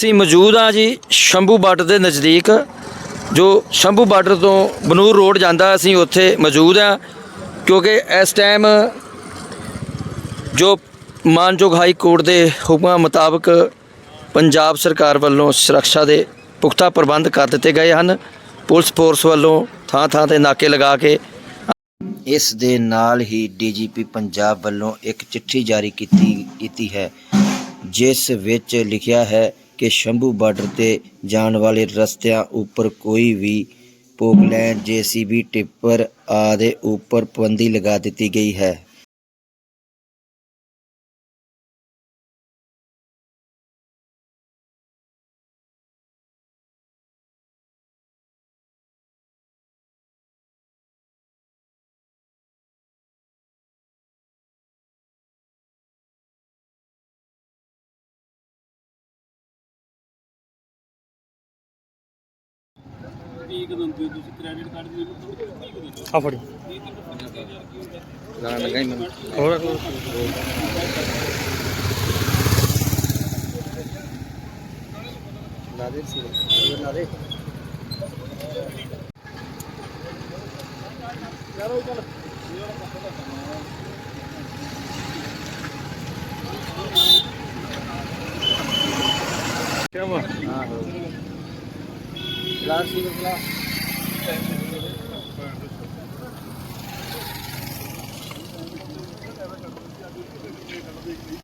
ਅਸੀਂ ਮੌਜੂਦ ਆ ਜੀ ਸ਼ੰਭੂ ਬਾਰਡਰ ਦੇ ਨਜ਼ਦੀਕ, ਜੋ ਸ਼ੰਭੂ ਬਾਰਡਰ ਤੋਂ ਬਨੂਰ ਰੋਡ ਜਾਂਦਾ ਅਸੀਂ ਉੱਥੇ ਮੌਜੂਦ ਆ ਕਿਉਂਕਿ ਇਸ ਟਾਈਮ ਜੋ ਮਾਨਯੋਗ ਹਾਈ ਕੋਰਟ ਦੇ ਹੁਕਮਾਂ ਮੁਤਾਬਕ ਪੰਜਾਬ ਸਰਕਾਰ ਵੱਲੋਂ ਸੁਰੱਖਿਆ ਦੇ ਪੁਖਤਾ ਪ੍ਰਬੰਧ ਕਰ ਦਿੱਤੇ ਗਏ ਹਨ। ਪੁਲਿਸ ਫੋਰਸ ਵੱਲੋਂ ਥਾਂ ਥਾਂ ਤੇ ਨਾਕੇ ਲਗਾ ਕੇ ਇਸ ਦੇ ਨਾਲ ਹੀ ਡੀਜੀਪੀ ਪੰਜਾਬ ਵੱਲੋਂ ਇੱਕ ਚਿੱਠੀ ਜਾਰੀ ਕੀਤੀ ਕੀਤੀ ਹੈ, ਜਿਸ ਵਿੱਚ ਲਿਖਿਆ ਹੈ ਕਿ ਸ਼ੰਭੂ ਬਾਰਡਰ ਤੇ ਜਾਣ ਵਾਲੇ ਰਸਤਿਆਂ ਉੱਪਰ ਕੋਈ ਵੀ ਪੋਕਲੈਂਡ ਜੀਸੀਬੀ ਟਿੱਪਰ ਆਦਿ ਉੱਪਰ ਪਾਬੰਦੀ ਲਗਾ ਦਿੱਤੀ ਗਈ ਹੈ। ਆ ਫੜੀ ਹੋਰ ਕਿਆ ਵਾ Klar, Simon, klar.